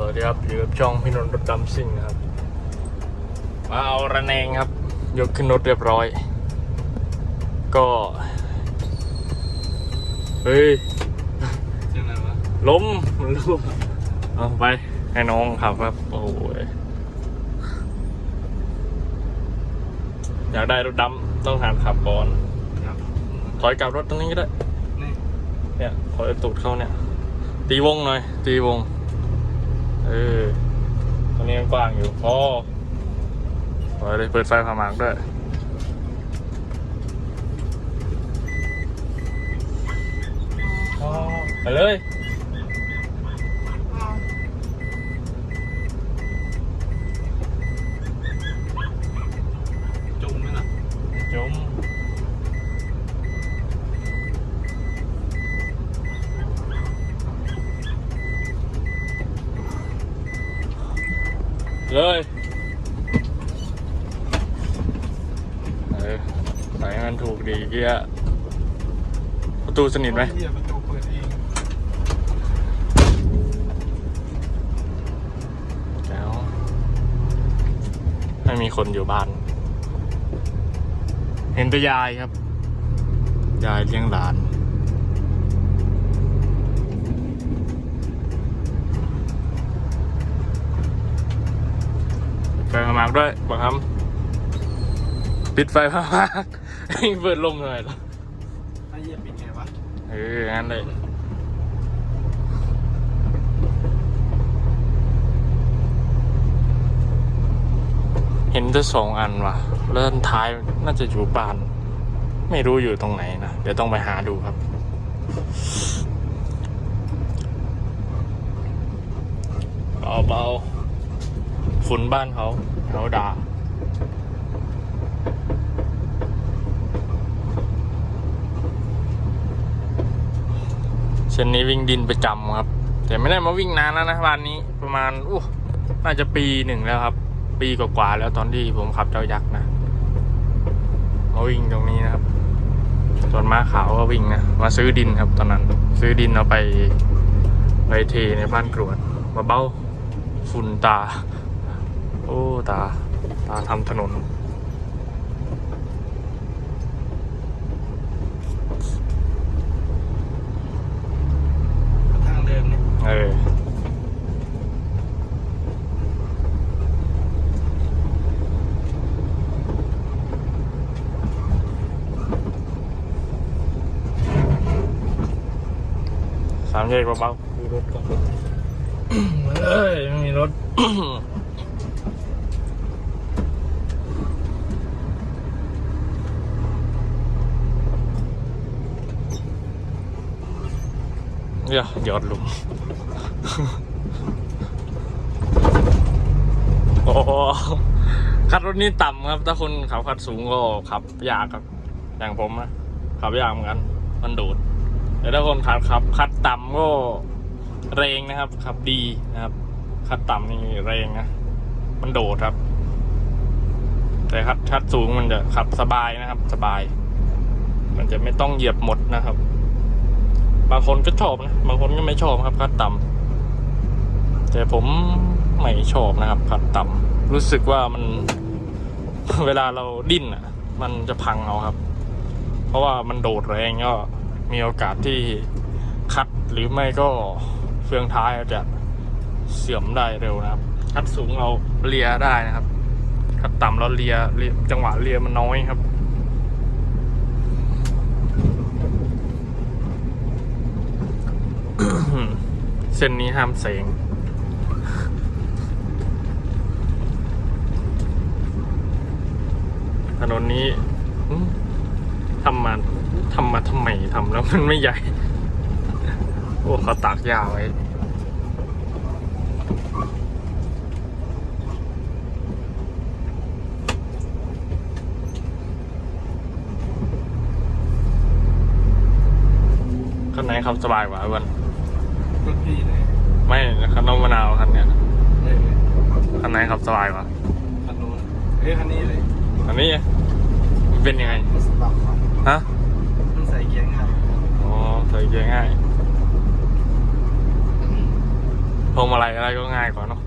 สวัสดีครับอยู่กับช่องพี่นนท์รถดำซิ่งนะครับ มาเอาระแนงครับ ยกขึ้นรถเรียบร้อย ก็ เฮ้ยเรื่องอะไรวะล้มมันล้มเอาไป ให้น้องขับครับ โอ้ยอยากได้รถดำต้องหันขับก่อนครับถอยกลับรถตรงนี้ก็ได้นี่เนี่ยถอยตูดเข้าเนี่ย ตีวงหน่อย ตีวง เออตรงนี้ยังกว้างอยู่พอถอยเลยเปิดไฟผ่าหมากด้วยไปเลย จุ่มไหมล่ะ จม เลยเออใส่ให้มันถูกดีเกียประตูสนิทไหมเฮียประตูเปิดเองแล้วไม่มีคนอยู่บ้าน เห็นแต่ยายครับ ยายเลี้ยงหลาน ไฟพมากด้วยบอกครับปิดไฟพมากเปิดลมหน่อยเหรอไอ้เฮียปิดไงวะ เอองั้นเลยเห็นจะสองอันว่ะแล้วอันท้ายน่าจะอยู่บ้าน ไม่รู้อยู่ตรงไหนนะ เดี๋ยวต้องไปหาดูครับ เบาๆ ฝุ่นบ้านเขาเขาด่าเส้นนี้วิ่งดินประจำครับ แต่ไม่ได้มาวิ่งนานแล้วนะวันนี้ประมาณอู้น่าจะปีหนึ่งแล้วครับ ปีกว่าๆแล้วตอนที่ผมขับเจ้ายักษ์นะมาวิ่งตรงนี้นะครับส่วนม้าขาวก็วิ่งนะมาซื้อดินครับ ตอนนั้น ซื้อดินเอาไปไปเทในบ้านกรวดมาเบ้าฝุ่นตา โอ้ ตา ตาทำถนน ทางเดิมนี่เออ สามแยกเบาๆดูรถก่อนเอ้ย ไม่มีรถ เนี่ยหยอดหลุมโอ้โหคัดรถนี่ต่ำครับ ถ้าคนขับคัดสูงก็ขับยากครับ อย่างผมนะขับยากเหมือนกัน มันโดดแต่ถ้าคนขับขับคัดต่ำก็แรงนะครับขับดีนะครับ คัดต่ำนี่แรงนะ มันโดดครับ แต่คัดคัดสูงมันจะขับสบายนะครับ สบาย มันจะไม่ต้องเหยียบหมดนะครับ บางคนก็ชอบนะ บางคนก็ไม่ชอบครับคัดต่ำแต่ผมไม่ชอบนะครับคัดต่ำรู้สึกว่ามันเวลาเราดิ้นอะ มันจะพังเอาครับ เพราะว่ามันโดดแรงก็มีโอกาสที่คัดหรือไม่ก็เฟืองท้ายอาจจะเสื่อมได้เร็วนะครับ คัดสูงเราเลียได้นะครับ คัดต่ำเราเลียจังหวะเลียมันน้อยครับ เส้นนี้ห้ามเสงถนนนี้ทำมาทำมาทำไมทำแล้วมันไม่ใหญ่ โอ้เขาตากหญ้าไว้คันไหนขับสบายกว่าอ้วัน รถพี่เลยไม่คันนมมะนาวคันเนี้ยเลยเลยคันไหนขับสบายกว่าคันนู้นเอ้ยคันนี้เลยอันนี้มันเป็นยังไงมันสปาร์คว่ะฮะมันใส่เกียร์ง่ายอ๋อใส่เกียร์ง่ายโหวงมาลัยอะไรก็ง่ายกว่าเนาะ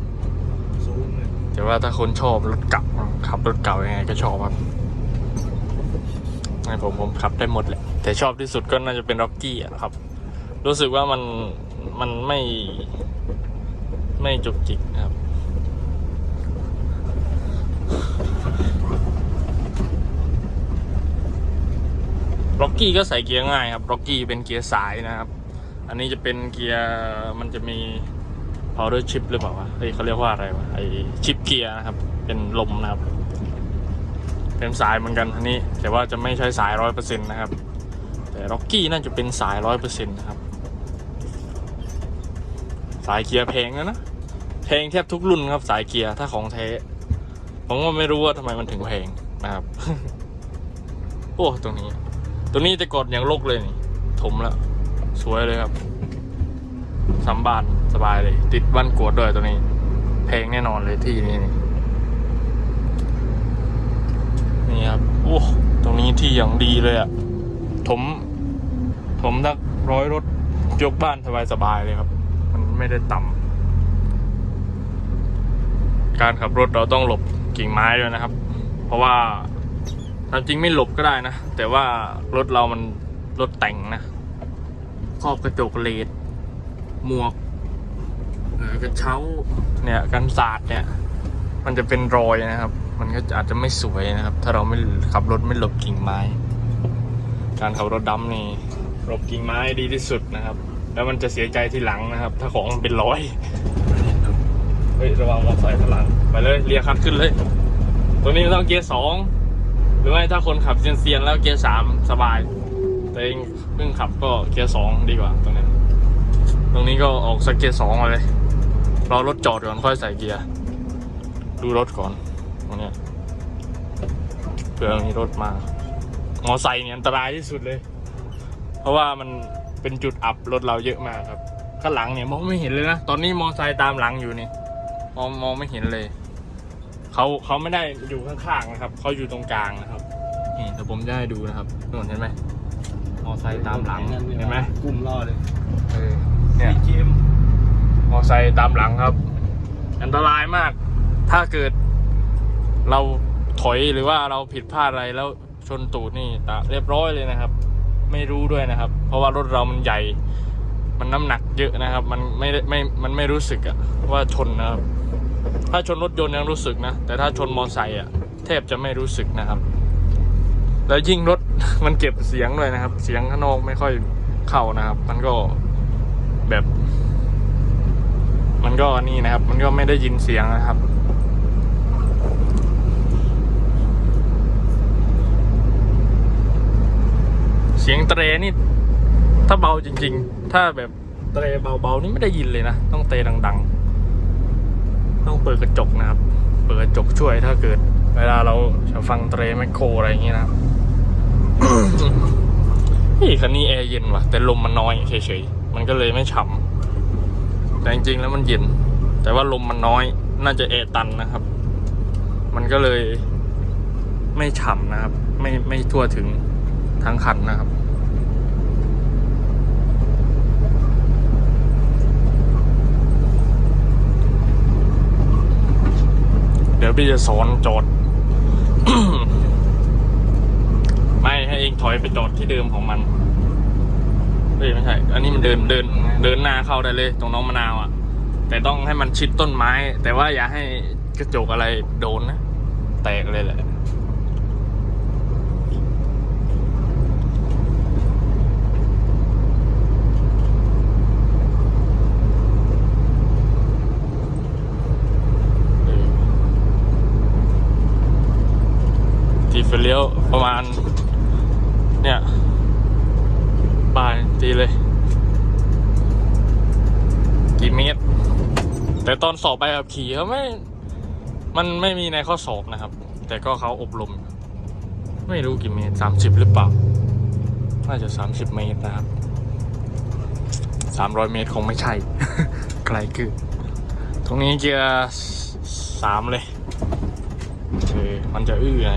ซูมเลยแต่ว่าถ้าคนชอบรถเก่าขับรถเก่ายังไงก็ชอบครับในผมผมขับได้หมดแหละแต่ชอบที่สุดก็น่าจะเป็นร็อกกี้นะครับ รู้สึกว่ามันมันไม่ไม่จุกจิกนะครับร็อกกี้ก็ใส่เกียร์ง่ายครับร็อกกี้เป็นเกียร์สายนะครับ อันนี้จะเป็นเกียร์มันจะมี power chip หรือเปล่าวะเฮ้ยเขาเรียกว่าอะไรวะ ไอชิปเกียร์นะครับ เป็นลมนะครับ เป็นสายเหมือนกันอันนี้ แต่ว่าจะไม่ใช้สายร้อยเปอร์เซ็นต์นะครับ แต่ร็อกกี้น่าจะเป็นสายร้อยเปอร์เซ็นต์นะครับ สายเกียร์แพงนะนะแพงแทบทุกรุ่นครับสายเกียร์ถ้าของแท้ผมก็ไม่รู้ว่าทำไมมันถึงแพงนะครับ โอ้ตรงนี้ตัวนี้จะกดอย่างลกเลยนี่ถมแล้ว สวยเลยครับสามบานสบายเลย ติดบ้านกวดด้วยตัวนี้ แพงแน่นอนเลยที่นี่นี่นี่ครับโอ้ตรงนี้ที่อย่างดีเลยอะถมถมทักร้อยรถยกบ้านสบายๆเลยครับ ไม่ได้ต่ำการขับรถเราต้องหลบกิ่งไม้ด้วยนะครับ เพราะว่าตามจริงไม่หลบก็ได้นะ แต่ว่ารถเรามันรถแต่งนะครอบกระจกเลดหมวกเกระเช้าเนี่ยกันสาดเนี่ย มันจะเป็นรอยนะครับ มันก็อาจจะไม่สวยนะครับ ถ้าเราไม่ขับรถไม่หลบกิ่งไม้ การขับรถดำนี่หลบกิ่งไม้ดีที่สุดนะครับ แล้วมันจะเสียใจทีหลังนะครับ ถ้าของมันเป็นร้อยเฮ้ยระวังมอเตอร์ไซค์ข้างหลังไปเลยเรียคัดขึ้นเลยตัวนี้มันต้องเกียร์สองหรือไม่ถ้าคนขับเซียนๆแล้วเกียร์สามสบาย แต่เองเพิ่งขับก็เกียร์สองดีกว่าตรงนี้ตรงนี้ก็ออกสักเกียร์สองมาเลยรอรถจอดก่อนค่อยใส่เกียร์ดูรถก่อนตรงนี้เผื่อมีรถมามอไซค์เนี่ยอันตรายที่สุดเลย เพราะว่ามัน เป็นจุดอับรถเราเยอะมากครับ ข้างหลังเนี่ยมองไม่เห็นเลยนะ ตอนนี้มอไซค์ตามหลังอยู่นี่มองมองไม่เห็นเลยเขาเขาไม่ได้อยู่ข้างๆนะครับเขาอยู่ตรงกลางนะครับนี่เดี๋ยวผมจะให้ดูนะครับนู่นเห็นไหมมอไซค์ตามหลังเห็นไหมกลุ่มรอเลยเออเนี่ยเกมมอไซค์ตามหลังครับ อันตรายมาก ถ้าเกิด เราถอยหรือว่าเราผิดพลาดอะไรแล้วชนตูดนี่ตะเรียบร้อยเลยนะครับ ไม่รู้ด้วยนะครับ เพราะว่ารถเรามันใหญ่ มันน้ำหนักเยอะนะครับ มันไม่ได้ไม่มันไม่รู้สึกอะว่าชนนะครับ ถ้าชนรถยนต์ยังรู้สึกนะ แต่ถ้าชนมอไซค์อะแทบจะไม่รู้สึกนะครับ แล้วยิ่งรถมันเก็บเสียงด้วยนะครับ เสียงข้างนอกไม่ค่อยเข้านะครับ มันก็แบบ มันก็นี่นะครับ มันก็ไม่ได้ยินเสียงนะครับ เสียงเตรนี่ ถ้าเบาจริง ๆ ถ้าแบบเตรเบาๆนี่ไม่ได้ยินเลยนะ ต้องเตรดัง ๆ ต้องเปิดกระจกนะครับ เปิดกระจกช่วยถ้าเกิด เวลาเราจะฟังเตรแมคโครอะไรอย่างเงี้ยนะครับเฮ้ยคันนี้แอร์เย็นว่ะ แต่ลมมันน้อยเฉยๆ มันก็เลยไม่ฉ่ำแต่จริงๆแล้วมันเย็น แต่ว่าลมมันน้อย น่าจะแอร์ตันนะครับ มันก็เลยไม่ฉ่ำนะครับ ไม่ไม่ทั่วถึง ทั้งคันนะครับ เดี๋ยวพี่จะสอนจอดไม่ให้เองถอยไปจอดที่เดิมของมันเฮ้ยไม่ใช่ อันนี้มันเดินเดิน เดินหน้าเข้าได้เลย ตรงน้องมะนาวอะ่ะ แต่ต้องให้มันชิดต้นไม้ แต่ว่าอย่าให้กระจกอะไรโดนนะ แตกเลยแหละ ลี้ยวประมาณ เนี่ยบายตีเลย กี่เมตร แต่ตอนสอบไปขับขี่เขาไม่ มันไม่มีในข้อสอบนะครับ แต่ก็เขาอบรม ไม่รู้กี่เมตรสามสิบหรือเปล่า น่าจะสามสิบเมตรนะครับสามร้อยเมตรคงไม่ใช่ ไกลคือ ตรงนี้เกียร์สามเลย เออมันจะอื้อไง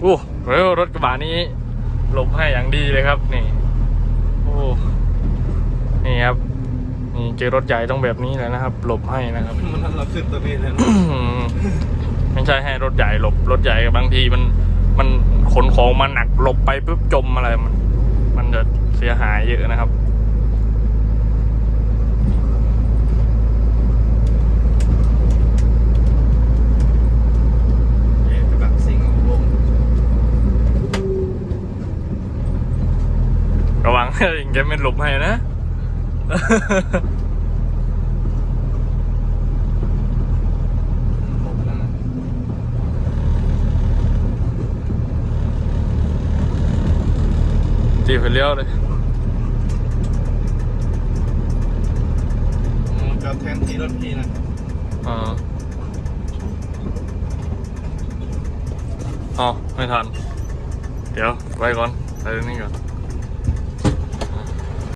โอ้ เร็วรถกระบะนี้หลบให้อย่างดีเลยครับนี่โอ้นี่ครับนี่เจอรถใหญ่ต้องแบบนี้เลยนะครับ หลบให้นะครับมันเราขึ้นตัวนี้เลยนะอืมไม่ใช่ให้รถใหญ่หลบรถใหญ่บางทีมันมันขนของมาหนักหลบไปปุ๊บจมอะไรมัน มันจะเสียหายเยอะนะครับ เอ๊ะกระบะซิ่งของวง ระ วังอย่างเงี้ยไม่หลบให้นะผมนะจีบไปเลี้ยวเลยอืมกับแทนที่รถพี่นะอ๋ออ๋อไม่ทัน เดี๋ยวไปก่อน ไปตรงนี้ก่อน